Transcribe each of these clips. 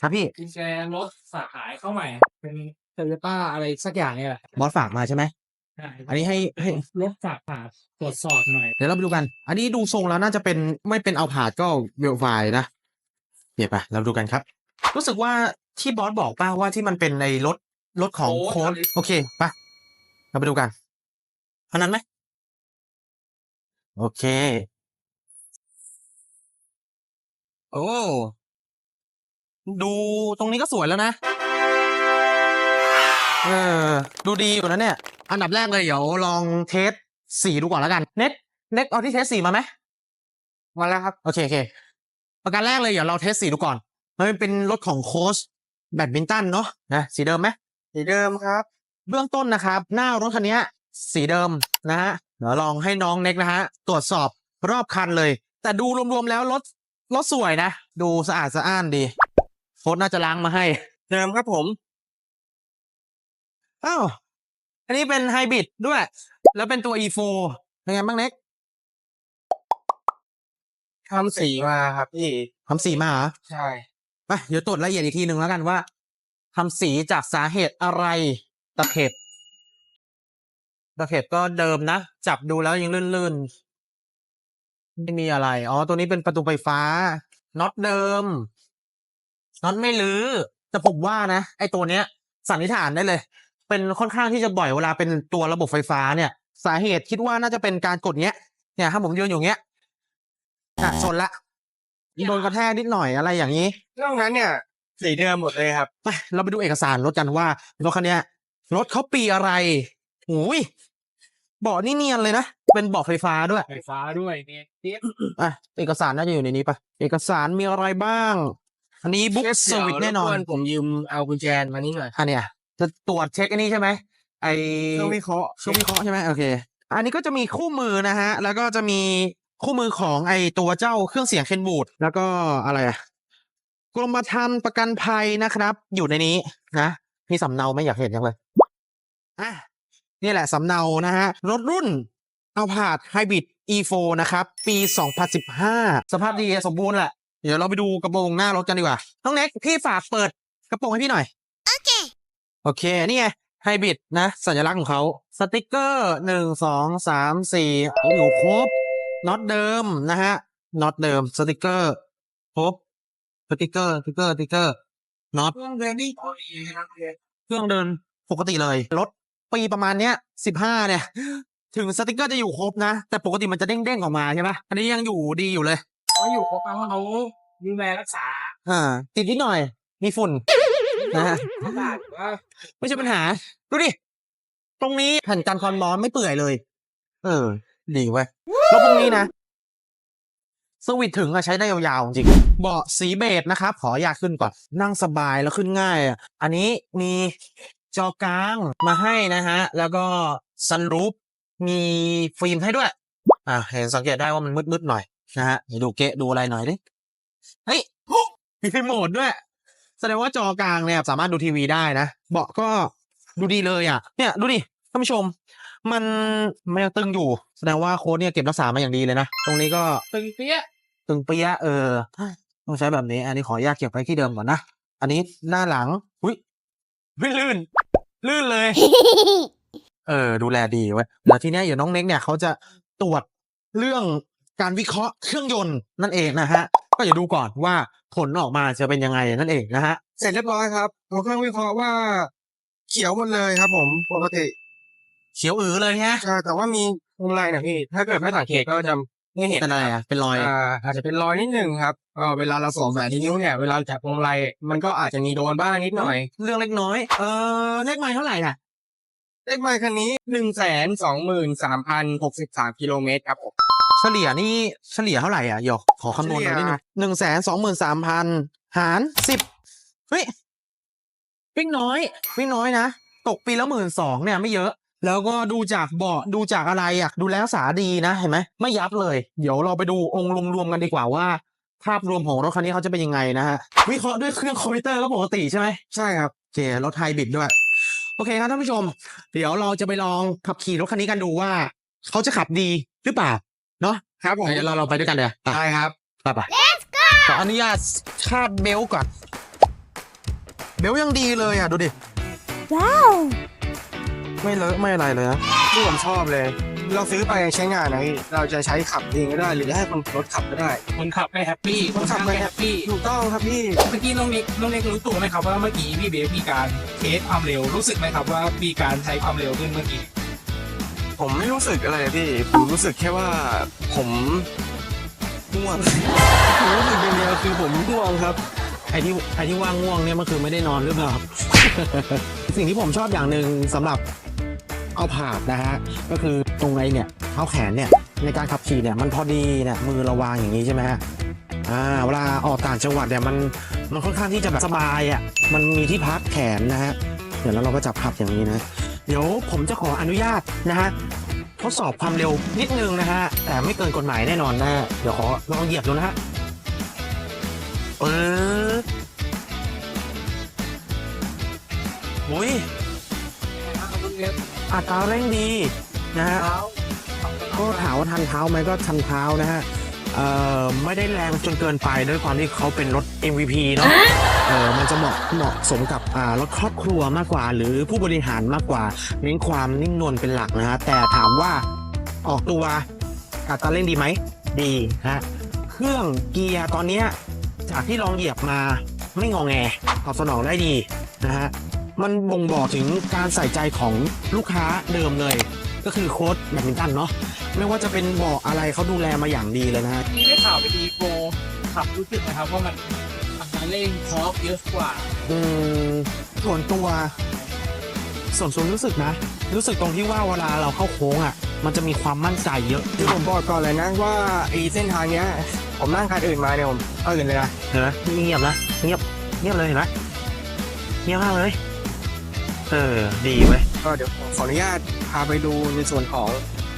ครับพี่กุญแจรถฝากขายเข้าใหม่ เป็นเทเลป้าอะไรสักอย่างเนี่ยแหละบอสฝากมาใช่ไหมใช่อันนี้ให้ให้รถฝากผ่าตรวจสอบหน่อยเดี๋ยวเราไปดูกัน อันนี้ดูทรงแล้วน่าจะเป็นไม่เป็นเอาผาดก็เวลไฟนะเดี๋ยวไปเราดูกันครับ รู้สึกว่าที่บอสบอกป้าว่าที่มันเป็นในรถรถของโค้โค้ดดโอเคไปเราไปดูกันเท่านั้นไหมโอเค โอ้ ดูตรงนี้ก็สวยแล้วนะเออดูดีอยู่นะเนี่ย อันดับแรกเลยเดี๋ยวลองเทสสีดูก่อนแล้วกันเน็ตเน็ตเอาที่เทสสีมาไหมมาแล้วครับ โอเคโอเคประการแรกเลยเดี๋ยวเราเทสสีดูก่อน มันเป็นรถของโค้ชแบดมินตันเนาะนะสีเดิมไหมสีเดิมครับ เบื้องต้นนะครับ หน้ารถคันนี้สีเดิมนะฮะเดี๋ยวลองให้น้องเน็กนะฮะตรวจสอบรอบคันเลย แต่ดูรวมๆแล้วรถรถสวยนะ ดูสะอาดสะอ้านดี โค้ชน่าจะล้างมาให้เดิมครับผมอ้าวอันนี้เป็นไฮบริดด้วย แล้วเป็นตัว e4 เป็นไงบ้างเน็กทำสีมาครับพี่ทำสีมาเหรอใช่ไปเดี๋ยวตรวจละเอียดอีกทีหนึ่งแล้วกันว่าทำสีจากสาเหตุอะไรตะเข็บตะเข็บก็เดิมนะ จับดูแล้วยังลื่นๆ ไม่มีอะไร อ๋อ ตัวนี้เป็นประตูไฟฟ้าน็อตเดิม น็อตไม่ลื้อแต่ผมว่านะไอ้ตัวเนี้ยสันนิษฐานได้เลย เป็นค่อนข้างที่จะบ่อยเวลาเป็นตัวระบบไฟฟ้าเนี่ย สาเหตุคิดว่าน่าจะเป็นการกดเนี้ย เนี่ยถ้าผมยืนอยู่เงี้ยอะชนละโดนกระแทกนิดหน่อยอะไรอย่างนี้นอกนั้นเนี่ยสีเดิมหมดเลยครับไปเราไปดูเอกสารรถกันว่ารถคันเนี้ยรถเขาปีอะไรหูยเบาะนี่เนียนเลยนะ เป็นเบาะไฟฟ้าด้วย ไฟฟ้าด้วยเนี่ยเทียบอะเอกสารน่าจะอยู่ในนี้ปะเอกสารมีอะไรบ้าง อันนี้บุ๊กเซอร์วิสแน่นอนรบกวผมยืมเอากุญแจมานี่หน่อยอันเนี้ยจะตรวจเช็คอันนี้ใช่ไหมไอเครื่องวิเคราะห์ช่วงวิเคราะห์ใช่ไหมโอเค อันนี้ก็จะมีคู่มือนะฮะ แล้วก็จะมีคู่มือของไอตัวเจ้าเครื่องเสียงเคนบูดแล้วก็อะไรอะกรมธรรม์ประกันภัยนะครับ อยู่ในนี้นะมีสำเนาไหม่อยากเห็นยังเลยอะนี่แหละสำเนานะฮะรถรุ่นเอาผาดไฮบริด e4 นะครับ ปี 2015 สภาพดีสมบูรณ์แหละ เดี๋ยวเราไปดูกระโปรงหน้ารถกันดีกว่าน้องเน็กพี่ฝากเปิดกระโปรงให้พี่หน่อย โอเคนี่ไงไฮบริดนะ สัญลักษณ์ของเขาสติกเกอร์หนึ่งสองสามสี่อยู่ครบน็อตเดิมนะฮะน็อตเดิมสติกเกอร์ครบสติกเกอร์สติกเกอร์สติกเกอร์น็อตเครื่องเดินนี่พอดีครับพี่เครื่องเดินปกติเลยรถปีประมาณเนี้ยสิบห้าเนี่ย ถึงสติกเกอร์จะอยู่ครบนะ แต่ปกติมันจะเด้งๆออกมาใช่ปะอันนี้ยังอยู่ดีอยู่เลย เขาอยู่ครบแล้วเขาดูแลรักษาอ่าติดนิดหน่อย มีฝุ่นนะฮะเขาบาดว่าไม่ใช่ปัญหา ดูดิ ตรงนี้แผ่นกันความร้อนไม่เปื่อยเลย เออ ดีเว้ยแล้วพวกนี้นะสวิตช์ถึงอะใช้ได้ยาวๆจริง เบาะสีเบจนะครับ ขออยากขึ้นก่อน นั่งสบายแล้วขึ้นง่ายอะอันนี้มีจอกลางมาให้นะฮะ แล้วก็ซันรูฟมีฟิล์มให้ด้วย อ่าเห็นสังเกตได้ว่ามันมืดๆหน่อย นะฮะเดี๋ยวดูเกะดูอะไรหน่อยดิ เฮ้ย มีรีโมทด้วย แสดงว่าจอกลางเนี่ยสามารถดูทีวีได้นะ เบาะก็ดูดีเลยอะ เนี่ยดูดิท่านผู้ชม มันมันยังตึงอยู่ แสดงว่าโค้ดเนี่ยเก็บรักษามาอย่างดีเลยนะ ตรงนี้ก็ตึงเปี้ย ตึงเปียะเออ ต้องใช้แบบนี้ อันนี้ขออนุญาตเก็บไว้ที่เดิมก่อนนะ อันนี้หน้าหลัง อุ้ยไม่ลื่น ลื่นเลย เออ ดูแลดีเว้ยแล้วทีเนี้ยเดี๋ยวน้องเน็กเนี่ยเขาจะตรวจเรื่อง การวิเคราะห์เครื่องยนต์นั่นเองนะฮะก็อย่าดูก่อนว่าผลออกมาจะเป็นยังไงนั่นเองนะฮะเสร็จเรียบร้อยครับผมเครื่องวิเคราะห์ว่าเขียวหมดเลยครับ ผมปกติเขียวอือเลยฮะใช่แต่ว่ามีตรงไรนะพี่ถ้าเกิดไม่สังเกตก็จะไม่เห็นเป็นอะไรอะเป็นรอยอ่าอาจจะเป็นรอยนิดหนึ่งครับเออเวลาเราสวมแหวนที่นิ้วเนี่ยเวลาจับพวงมาลัยมันก็อาจจะมีโดนบ้างนิดหน่อย เรื่องเล็กน้อย เออเลขไม้เท่าไหร่อะเลขไมค์คันนี้หนึ่งแสนสองหมื่นสามพันหกสิบสามกิโลเมตรครับผม เฉลี่ยนี่เฉลี่ยเท่าไหร่อะหยกขอคำนวณหน่อยนิดนึงหนึ่งแสนสองหมื่นสามพันหารสิบเฮ้ยวิ่งน้อย วิ่งน้อยนะ ตกปีละหมื่นสองเนี่ยไม่เยอะ แล้วก็ดูจากเบาะดูจากอะไรอะ ดูแลรักษาดีนะเห็นไหมไม่ยับเลย เดี๋ยวเราไปดูองค์รวมๆกันดีกว่าว่า ภาพรวมของรถคันนี้เขาจะเป็นยังไงนะฮะวิเคราะห์ด้วยเครื่องคอมพิวเตอร์ก็ปกติใช่ไหมใช่ครับโอเครถไฮบริดด้วยโอเคครับท่านผู้ชม เดี๋ยวเราจะไปลองขับขี่รถคันนี้กันดูว่าเขาจะขับดีหรือเปล่า เนาะครับผมเดี๋ยวเราเราไปด้วยกันเลยไปใช่ครับไปไปขออนุญาตคาดเบลต์ก่อน เบลยังดีเลยอะ ดูดิ ว้าว ไม่เลอะไม่อะไรเลยนะที่ผมชอบเลย เราซื้อไปใช้งานนะพี่เราจะใช้ขับเองก็ได้ หรือจะให้คนรถขับก็ได้ คนขับไม่แฮปปี้คนขับไม่แฮปปี้ถูกต้องครับพี่ เมื่อกี้น้องเล็กน้องเล็กรู้ตัวไหมครับว่าเมื่อกี้พี่เบฟมีการเทสความเร็วรู้สึกไหมครับว่ามีการใช้ความเร็วขึ้นเมื่อกี้ ผมไม่รู้สึกอะไรเลยพี่ ผมรู้สึกแค่ว่าผมง่วง ผมรู้สึกอย่างเดียวคือผมง่วงครับ ไอ้ที่ไอ้ที่ว่าง่วงเนี่ยมันคือไม่ได้นอนหรือเปล่า สิ่งที่ผมชอบอย่างหนึ่งสำหรับเอาผาดนะฮะก็คือตรงไอ้เนี่ยเท้าแขนเนี่ยในการขับขี่เนี่ยมันพอดีเนี่ยมือเระวางอย่างนี้ใช่ไหมฮะอ่าเวลาออกต่างจังหวัดเนี่ยมันมันค่อนข้างที่จะแบบสบายอะมันมีที่พักแขนนะฮะเดี๋ยวแล้วเราก็จับขับอย่างนี้นะ เดี๋ยวผมจะขออนุญาตนะฮะทดสอบความเร็วนิดนึงนะฮะแต่ไม่เกินกฎหมายแน่นอนนะเดี๋ยวขอลองเหยียบดูนะฮะเอออุ้ยอัตราเร่งดีนะฮะก็ถามว่าทันเท้าไหมก็ทันเท้านะฮะเอ่อไม่ได้แรงจนเกินไปด้วยความที่เขาเป็นรถ MVP เนาะ เออมันจะเหมาะเหมาะสมกับอ่ารถครอบครัวมากกว่า หรือผู้บริหารมากกว่าเน้นความนิ่งนวลเป็นหลักนะฮะแต่ถามว่าออกตัวอัตราเร่งดีไหมดีฮะเครื่องเกียร์ตอนเนี้ยจากที่ลองเหยียบมาไม่งอแงตอบสนองได้ดีนะฮะมันบ่งบอกถึงการใส่ใจของลูกค้าเดิมเลย ก็คือโค้ดแบดมินตันเนาะไม่ว่าจะเป็นเบอกอะไรเขาดูแลมาอย่างดีเลยนะฮะนี่ได้ข่าวไปดีโปรขับรู้สึกไหมครับว่ามัน อัตราเร่งทอร์กเยอะกว่า อืมส่วนตัว ส่วนส่วนรู้สึกนะ รู้สึกตรงที่ว่าเวลาเราเข้าโค้งอะ มันจะมีความมั่นใจเยอะคือผมบอกก่อนเลยนะว่าไอ้เส้นทางเนี้ย ผมนั่งคันอื่นมาเนี่ยผมตื่นเลยนะเห็นไหมเงียบนะเงียบเงียบเลยเห็นไหมเงียบมากเลย เออ ดีเว้ยก็เดี๋ยวผมขออนุญาตพาไปดูในส่วนของ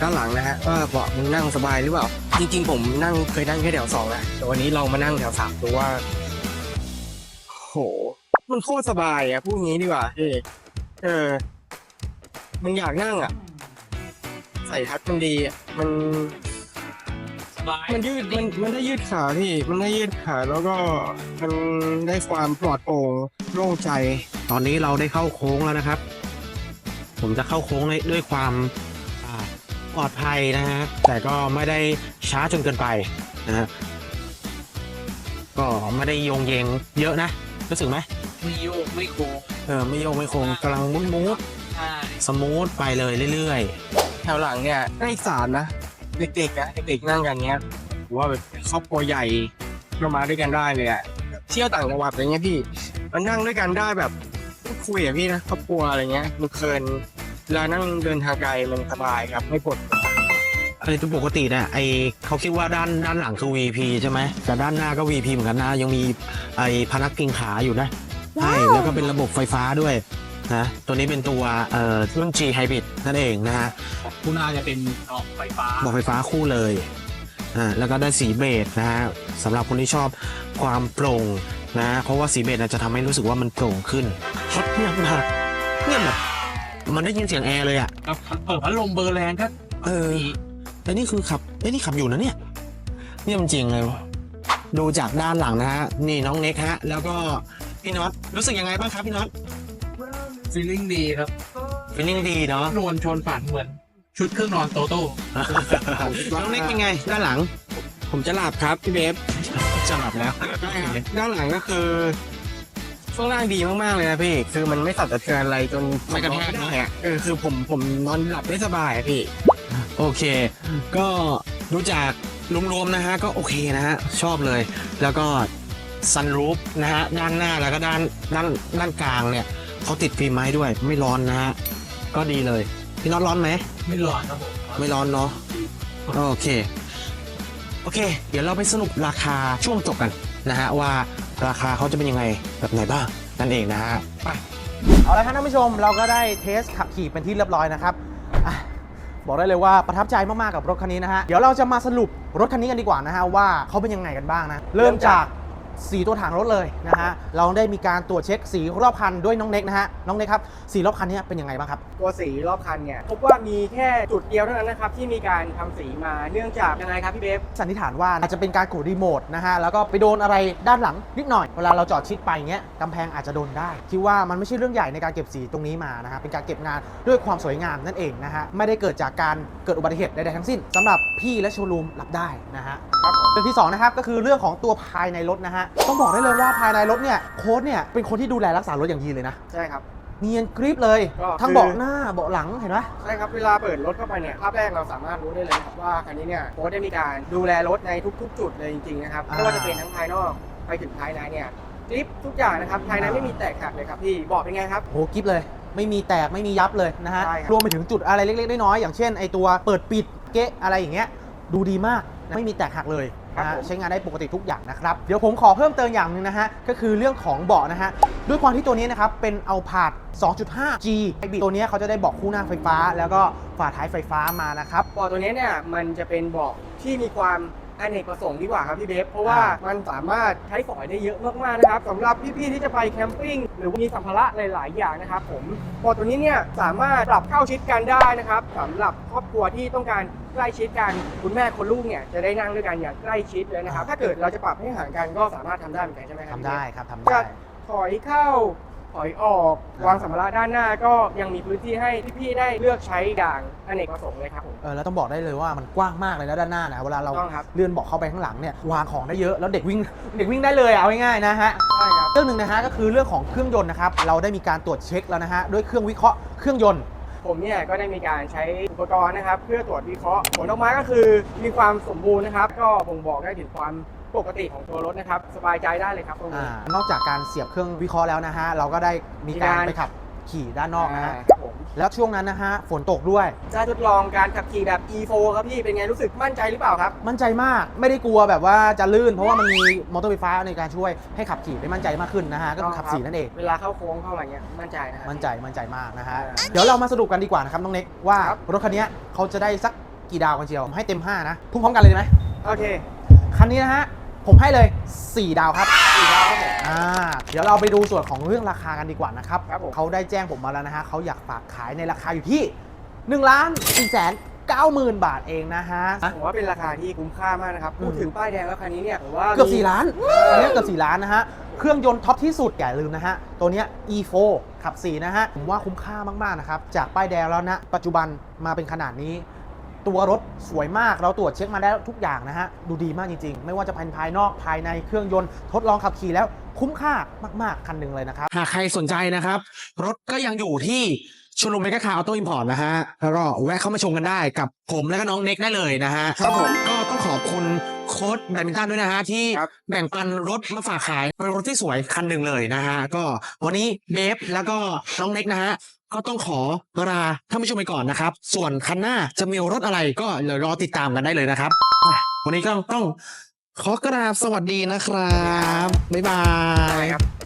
ด้านหลังนะฮะว่าเบาะมันนั่งสบายหรือเปล่า จริง ๆ ผมนั่งเคยนั่งแค่แถวสองนะแต่วันนี้เรามานั่งแถวสามดูว่า โห มันโคตรสบายอะพูดงี้ดีกว่าเอเออ มันอยากนั่งอะใส่ทัชมันดีอะมัน สบายมันยืดมันมันได้ยืดขาพี่ มันได้ยืดขาแล้วก็มันได้ความปลอดโปร่งโล่งใจ ตอนนี้เราได้เข้าโค้งแล้วนะครับ ผมจะเข้าโค้งด้วยด้วยความอ่าปลอดภัยนะฮะแต่ก็ไม่ได้ช้าจนเกินไปนะฮะก็ไม่ได้โยงเยงเยอะนะ รู้สึกไหมไม่โยกไม่โค้งเออไม่โยงไม่โค้งกำลังมุดมูดใช่สมูทไปเลยเรื่อยแถวหลังเนี่ยน่าอีสานนะ เด็กๆนะเด็กๆนั่งกันเนี้ยผมว่าแบบครอบครัวใหญ่ก็มาด้วยกันได้เลยอะเที่ยวต่างจังหวัดอะไรเงี้ยพี่มันนั่งด้วยกันได้แบบพูดคุยอะพี่นะครอบครัวอะไรเงี้ยมันเพลินเวลานั่งเดินทางไกลมันสบายครับไม่ปวดๆ ไอ้ตัวปกติเนี่ยไอเขาคิดว่าด้านด้านหลังคือ VP ใช่ไหมแต่ด้านหน้าก็ VP เหมือนกันนะยังมีไอพนักพิงขาอยู่นะใช่แล้วก็เป็นระบบไฟฟ้าด้วยนะตัวนี้เป็นตัวเอ่อรุ่น G Hybrid นั่นเองนะฮะคุณอาจะเป็นออกไฟฟ้าบอกไฟฟ้าคู่เลยอ่าแล้วก็ได้สีเบจนะฮะสำหรับคนที่ชอบความโปร่งนะเพราะว่าสีเบจน่ะจะทำให้รู้สึกว่ามันโปร่งขึ้นรถเงียบมากเงียบแบบมันได้ยินเสียงแอร์เลยอะแล้วเปิดพัดลมเบอร์แรงก็เออมี แต่นี่คือขับเอ้ยนี่ขับอยู่นะเนี่ยเงียบจริงเลยดูจากด้านหลังนะฮะ นี่น้องเน็กฮะ แล้วก็พี่น็อตรู้สึกยังไงบ้างครับพี่น็อตฟีลลิ่งดีครับฟีลลิ่งดีเนาะนวลชนฝันเหมือน ชุดเครื่องนอนโตโต้น้องเน็กเป็นไง ด้านหลัง ผมจะหลับครับพี่เบฟจะหลับแล้ว ด้านหลังก็คือช่วงล่างดีมากๆเลยนะพี่ คือมันไม่สั่นสะเทือนอะไรจนไม่กระแทกนะได้อะเออคือผมผมนอนหลับได้สบายอะพี่ โอเค ก็ดูจากรวมๆนะฮะก็โอเคนะฮะชอบเลย แล้วก็ซันรูฟนะฮะด้านหน้าแล้วก็ด้านด้านด้านกลางเนี่ยเขาติดฟิล์มไม้ด้วย ไม่ร้อนนะฮะก็ดีเลย พี่น็อตร้อนไหมไม่หลอนครับผมไม่ร้อนเนาะโอเค โอเค เดี๋ยวเราไปสรุปราคาช่วงจบกันนะฮะว่าราคาเขาจะเป็นยังไงแบบไหนบ้างนั่นเองนะฮะไปเอาละครับท่านผู้ชมเราก็ได้เทสขับขี่เป็นที่เรียบร้อยนะครับอะ บอกได้เลยว่าประทับใจมากๆกับรถคันนี้นะฮะ เดี๋ยวเราจะมาสรุปรถคันนี้กันดีกว่านะฮะว่าเขาเป็นยังไงกันบ้างนะ เริ่มจาก สีตัวถังรถเลยนะฮะเราได้มีการตรวจเช็คสีรอบคันด้วยน้องเน็กนะฮะน้องเน็กครับสีรอบคันเนี้เป็นยังไงบ้างครับ ตัวสีรอบคันเนี่ยพบว่ามีแค่จุดเดียวเท่านั้นนะครับที่มีการทำสีมาเนื่องจากยังไงครับพี่เบฟสันนิษฐานว่าอาจจะเป็นการกดรีโมทนะฮะแล้วก็ไปโดนอะไรด้านหลังนิดหน่อยเวลาเราจอดชิดไปเงี้ยกำแพงอาจจะโดนได้คิดว่ามันไม่ใช่เรื่องใหญ่ในการเก็บสีตรงนี้มานะฮะเป็นการเก็บงานด้วยความสวยงามนั่นเองนะฮะไม่ได้เกิดจากการเกิดอุบัติเหตุใดๆทั้งสิ้นสำหรับพี่และโชว์รูมรับได้นะฮะครับผมเรื่องที่2นะครับก็คือเรื่องของตัวภายในรถนะฮะต้องบอกได้เลยว่าภายในรถเนี่ยโค้ดเนี่ยเป็นคนที่ดูแลรักษารถอย่างดีเลยนะใช่ครับ เนียนกริปเลย ก็ทั้งคือเบาะหน้าเบาะหลังเห็นไหม ใช่ครับ เวลาเปิดรถเข้าไปเนี่ยภาพแรกเราสามารถรู้ได้เลยนะครับว่าคันนี้เนี่ยโค้ชได้มีการดูแลรถในทุก ๆ จุดเลยจริงๆนะครับอ่า ไม่ว่าจะเป็นทั้งภายนอกไปถึงภายในเนี่ยคลิปทุกอย่างนะครับภายในไม่มีแตกหักเลยครับพี่บอกเป็นไงครับ โหกริปเลย ไม่มีแตกไม่มียับเลยนะฮะ ใช่ครับ รวมไปถึงจุดอะไรเล็กๆน้อยๆอย่างเช่นไอตัวเปิดปิดเกะอะไรอย่างเงี้ยดูดีมากไม่มีแตกหักเลย นะฮะใช้งานได้ปกติทุกอย่างนะครับ เดี๋ยวผมขอเพิ่มเติมอย่างหนึ่งนะฮะ ก็คือเรื่องของเบาะนะฮะ ด้วยความที่ตัวนี้นะครับ เป็นเอาผาด 2.5G ตัวนี้เขาจะได้เบาะคู่หน้าไฟฟ้า แล้วก็ฝาท้ายไฟฟ้ามานะครับเบาะตัวนี้เนี่ยมันจะเป็นเบาะที่มีความ อเนกประสงค์ดีกว่าครับพี่เบฟเพราะว่าอ่ามันสามารถใช้ฝอยได้เยอะมากๆนะครับสำหรับพี่ๆที่จะไปแคมปิ้งหรือว่ามีสัมภาระหลาย ๆ อย่างนะครับผมเบาะตัวนี้เนี่ยสามารถปรับเข้าชิดกันได้นะครับสำหรับครอบครัวที่ต้องการใกล้ชิดกันคุณแม่คนลูกเนี่ยจะได้นั่งด้วยกันอย่างใกล้ชิดเลยนะครับถ้าเกิดเราจะปรับให้ห่างกันก็สามารถทำได้เหมือนกันใช่ไหมครับทำพี่เบฟได้ครับทำจะได้ ถอยเข้า ถอยออกวางสัมภาระด้านหน้าก็ยังมีพื้นที่ให้พี่ๆได้เลือกใช้อย่างอเนกประสงค์เลยครับผม เออแล้วต้องบอกได้เลยว่ามันกว้างมากเลยนะด้านหน้านะเวลาเราถูกต้องครับ เลื่อนเบาะเข้าไปข้างหลังเนี่ยวางของได้เยอะแล้วเด็กวิ่งเด็กวิ่งได้เลยอะเอาง่ายๆนะฮะ ใช่ครับ เรื่องหนึ่งนะฮะก็คือเรื่องของเครื่องยนต์นะครับเราได้มีการตรวจเช็คแล้วนะฮะด้วยเครื่องวิเคราะห์เครื่องยนต์ ผมเนี่ยก็ได้มีการใช้อุปกรณ์นะครับ เพื่อตรวจวิเคราะห์ผลออกมาก็คือมีความสมบูรณ์นะครับ ก็บ่งบอกได้ถึงความ ปกติของตัวรถนะครับ สบายใจได้เลยครับตรงนี้ อ่านอกจากการเสียบเครื่องวิเคราะห์แล้วนะฮะ เราก็ได้มีการมีการ ไปขับขี่ด้านนอกนะฮะาครับผมแล้วช่วงนั้นนะฮะ ฝนตกด้วย จะทดลองการขับขี่แบบ E4 ครับพี่เป็นไงรู้สึกมั่นใจหรือเปล่าครับ มั่นใจมาก ไม่ได้กลัวแบบว่าจะลื่น เพราะว่ามันมีมอเตอร์ไฟฟ้าในการช่วยให้ขับขี่ได้มั่นใจมากขึ้นนะฮะ ก็คือขับสีนั่นเอง เวลาเข้าโค้งเข้าอะไรเงี้ยมั่นใจนะครับมั่นใจ มั่นใจมากนะฮะ อ่าเดี๋ยวเรามาสรุปกันดีกว่านะครับน้องเน็กว่าครับ รถคันนี้เขาจะได้สักกี่ดาวกันเชียวผมให้เต็ม 5 นะ พุ่งพร้อมกันเลยได้ไหมโอเค คันนี้นะฮะ ผมให้เลย 4 ดาวครับสี่ดาวครับผม อ่า เดี๋ยวเราไปดูส่วนของเรื่องราคากันดีกว่านะครับ ครับผม เขาได้แจ้งผมมาแล้วนะฮะเขาอยากฝากขายในราคาอยู่ที่1ล้าน4แสน9หมื่นบาทเองนะฮะ ผมว่าเป็นราคาที่คุ้มค่ามากนะครับ พูดถึงป้ายแดงแล้วคันนี้เนี่ยผมว่าเกือบมี4ล้านอันนี้เกือบ4ล้านนะฮะ เครื่องยนต์ท็อปที่สุดอย่าลืมนะฮะ ตัวเนี้ย E4 ขับ 4 นะฮะ ผมว่าคุ้มค่ามากๆนะครับ จากป้ายแดงแล้วนะ ปัจจุบันมาเป็นขนาดนี้ ตัวรถสวยมากเราตรวจเช็คมาได้ทุกอย่างนะฮะ ดูดีมากจริงๆ ไม่ว่าจะภายภายนอกภายในเครื่องยนต์ทดลองขับขี่แล้วคุ้มค่ามากๆ คันหนึ่งเลยนะครับ หากใครสนใจนะครับ รถก็ยังอยู่ที่ชมรมเมกะคาร์ออโต้อิมพอร์ตนะฮะ แล้วก็แวะเข้ามาชมกันได้กับผมและก็น้องเน็กได้เลยนะฮะครับผมก็ต้องขอบคุณโค้ดแบดมินตันด้วยนะฮะที่แบ่งปันรถมาฝากขายเป็นรถที่สวยคันหนึ่งเลยนะฮะก็วันนี้เบฟแล้วก็น้องเน็กนะฮะก็ต้องขอลาท่านผู้ชมไปก่อนนะครับ ส่วนคันหน้าจะมีรถอะไรก็เดี๋ยวรอติดตามกันได้เลยนะครับ วันนี้ก็ต้องขอกราบสวัสดีนะครับ บ๊ายบายครับ